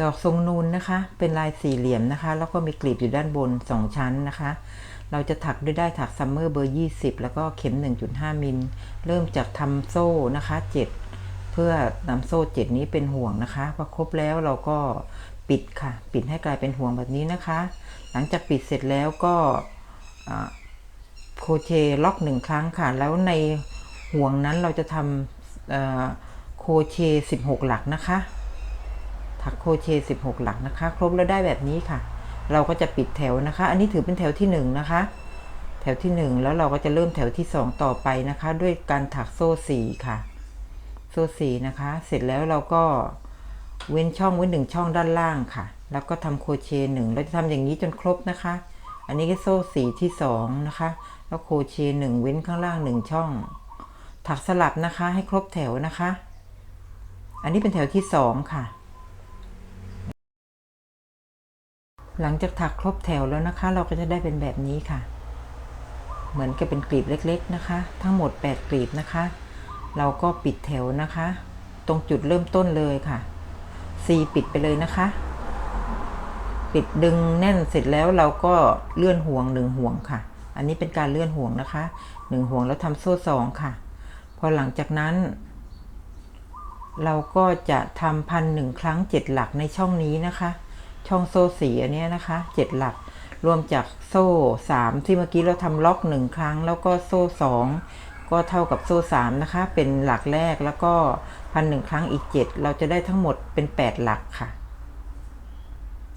ดอกทรงนูนนะคะ เป็นลายสี่เหลี่ยมนะคะ แล้วก็มีกลีบอยู่ด้านบน 2 ชั้นนะคะ เราจะถักด้วยได้ถักซัมเมอร์เบอร์ 20 แล้วก็เข็ม 1.5 มิล เริ่มจากทำโซ่นะคะ 7 เพื่อนำโซ่ 7 นี้เป็นห่วงนะคะพอครบแล้วเราก็ปิดค่ะ ปิดให้กลายเป็นห่วงแบบนี้นะคะ หลังจากปิดเสร็จแล้วก็โครเชล็อกหนึ่งครั้งค่ะ แล้วในห่วงนั้นเราจะทำโครเช 16 หลักนะคะ ถักโครเชต์16 หลักนะคะ ครบแล้วได้แบบนี้ค่ะ เราก็จะปิดแถวนะคะ อันนี้ถือเป็นแถวที่ 1 นะคะ แถวที่ 1 แล้วเราก็จะเริ่มแถวที่ 2 ต่อไปนะคะ ด้วยการถักโซ่4ค่ะ โซ่สี่นะคะ เสร็จแล้วเราก็เว้นช่องไว้หนึ่งช่องด้านล่างค่ะ แล้วก็ทำโครเชต์หนึ่งเราจะทำอย่างนี้จนครบนะคะ อันนี้ก็โซ่สีที่สองนะคะ แล้วโครเชต์หนึ่งเว้นข้างล่างหนึ่งช่อง ถักสลับนะคะให้ครบแถวนะคะ อันนี้เป็นแถวที่สองค่ะ หลังจากถักครบแถวแล้วนะคะ เราก็จะได้เป็นแบบนี้ค่ะ เหมือนกับเป็นกลีบเล็กๆนะคะ ทั้งหมด 8 กลีบนะคะ เราก็ปิดแถวนะคะ ตรงจุดเริ่มต้นเลยค่ะ C ปิดไปเลยนะคะ ปิดดึงแน่นเสร็จแล้วเราก็เลื่อนห่วงหนึ่งห่วงค่ะ อันนี้เป็นการเลื่อนห่วงนะคะหนึ่งห่วงแล้วทำโซ่สองค่ะ พอหลังจากนั้น เราก็จะทำพันหนึ่งครั้งเจ็ดหลักในช่องนี้นะคะ ช่องโซ่สีอันนี้นะคะเจ็ดหลักรวมจากโซ่สามที่เมื่อกี้เราทำล็อกหนึ่งครั้ง แล้วก็โซ่สองก็เท่ากับโซ่สามนะคะ เป็นหลักแรกแล้วก็พันหนึ่งครั้งอีกเจ็ดเราจะได้ทั้งหมดเป็นแปดหลักค่ะ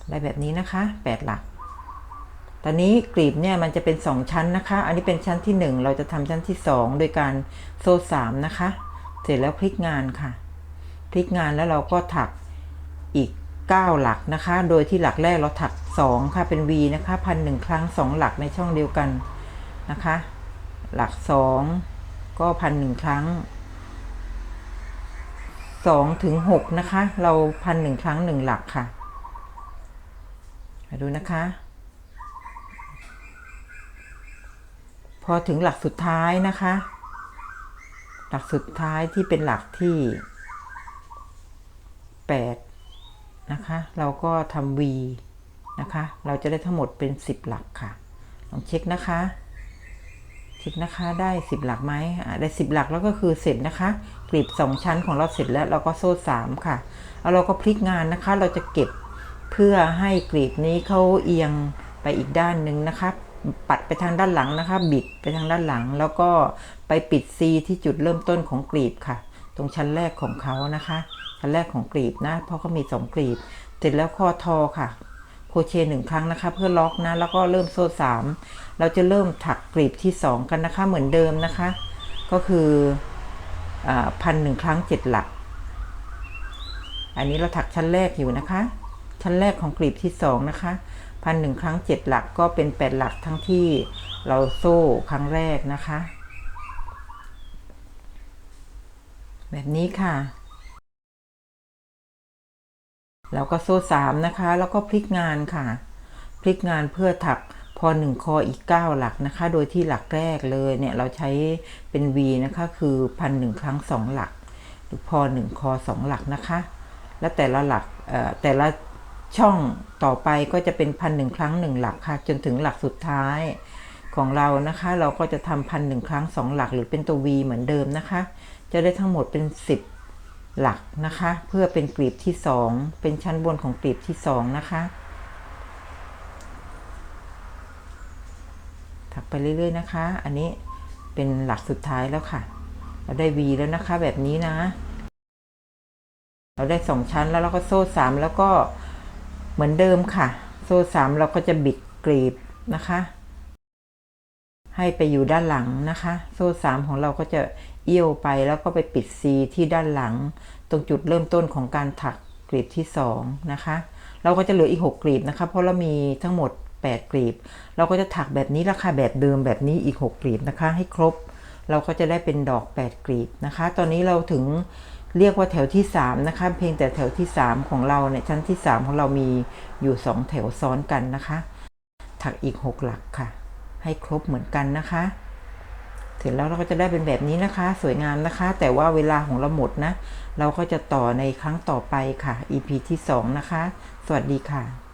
ได้แบบนี้นะคะแปดหลัก ตอนนี้กลีบเนี่ยมันจะเป็น 2 ชั้นนะคะ อันนี้เป็นชั้นที่ 1 เราจะทำชั้นที่ 2 โดยการโซ่ 3 นะคะ เสร็จแล้วพลิกงานค่ะ พลิกงานแล้วเราก็ถักอีก 9 หลักนะคะ โดยที่หลักแรกเราถัก 2 ค่ะเป็น V นะคะพันหนึ่งครั้ง 2 หลักในช่องเดียวกันนะคะ หลัก 2 ก็พันหนึ่งครั้ง2ถึง6นะคะ เราพันหนึ่งครั้ง 1 หลักค่ะมาดูนะคะ พอถึงหลักสุดท้ายนะคะ หลักสุดท้ายที่เป็นหลักที่ 8 นะคะ เราก็ทำ V นะคะ เราจะได้ทั้งหมดเป็น 10 หลักค่ะ ลองเช็คนะคะ เช็คนะคะ ได้ 10 หลักไหมได้ 10 หลักแล้วก็คือเสร็จนะคะ กลีบ 2 ชั้นของเราเสร็จแล้วเราก็โซ่ 3 ค่ะ แล้วเราก็พลิกงานนะคะ เราจะเก็บเพื่อให้กลีบนี้เขาเอียงไปอีกด้านหนึ่งนะคะ ปัดไปทางด้านหลังนะคะ บิดไปทางด้านหลัง แล้วก็ไปปิด C ที่จุดเริ่มต้นของกลีบค่ะ ตรงชั้นแรกของเขานะคะ ชั้นแรกของกลีบนะ เพราะเขามี2กลีบ เสร็จแล้วข้อทอค่ะ โครเชต์หนึ่งครั้งนะคะ เพื่อล็อกนะ แล้วก็เริ่มโซ่สามเราจะเริ่มถักกลีบที่2กันนะคะ เหมือนเดิมนะคะ ก็คือพันหนึ่งครั้งเจ็ดหลัก อันนี้เราถักชั้นแรกอยู่นะคะ ชั้นแรกของกลีบที่สองนะคะพันหนึ่งครั้งเจ็ดหลักก็เป็นแปดหลักทั้งที่เราโซ่ครั้งแรกนะคะ แบบนี้ค่ะ แล้วก็โซ่สามนะคะ แล้วก็พลิกงานค่ะ พลิกงานเพื่อถักพอหนึ่งคออีก 9 หลักนะคะ โดยที่หลักแรกเลยเนี่ยเราใช้เป็น V นะคะคือพันหนึ่งครั้ง 2 หลัก หรือพอหนึ่งคอ 2 หลักนะคะ และแต่ละหลักแต่ละช่องต่อไปก็จะเป็นพันหนึ่งครั้งหนึ่งหลักค่ะ จนถึงหลักสุดท้ายของเรานะคะ เราก็จะทำพันหนึ่งครั้งสองหลักหรือเป็นตัว V เหมือนเดิมนะคะ จะได้ทั้งหมดเป็น 10 หลักนะคะ เพื่อเป็นกลีบที่ 2 เป็นชั้นบนของกลีบที่ 2 นะคะ ถักไปเรื่อยๆนะคะ อันนี้เป็นหลักสุดท้ายแล้วค่ะ เราได้ V แล้วนะคะแบบนี้นะ เราได้สองชั้นแล้วเราก็โซ่สามแล้วก็เหมือนเดิมค่ะ โซ่สามเราก็จะบิดกรีบนะคะ ให้ไปอยู่ด้านหลังนะคะ โซ่สามของเราก็จะ เอี้ยวไปแล้วก็ไปปิด C ที่ด้านหลัง ตรงจุดเริ่มต้นของการถักกรีบที่2นะคะ เราก็จะเหลืออีก 6กรีบนะคะ เพราะเรามีทั้งหมด 8กรีบ เราก็จะถักแบบนี้ราคาแบบเดิมแบบนี้อีก 6กรีบนะคะ ให้ครบ เราก็จะได้เป็นดอก 8กรีบนะคะ ตอนนี้เราถึงเรียกว่าแถวที่ 3 นะคะ เพียงแต่แถวที่ 3 ของเราเนี่ยชั้นที่ 3 ของเรามีอยู่ 2 แถวซ้อนกันนะคะ ถักอีก 6 หลักค่ะ ให้ครบเหมือนกันนะคะ เสร็จแล้วเราก็จะได้เป็นแบบนี้นะคะ สวยงามนะคะ แต่ว่าเวลาของเราหมดนะ เราก็จะต่อในครั้งต่อไปค่ะ EP ที่ 2 นะคะ สวัสดีค่ะ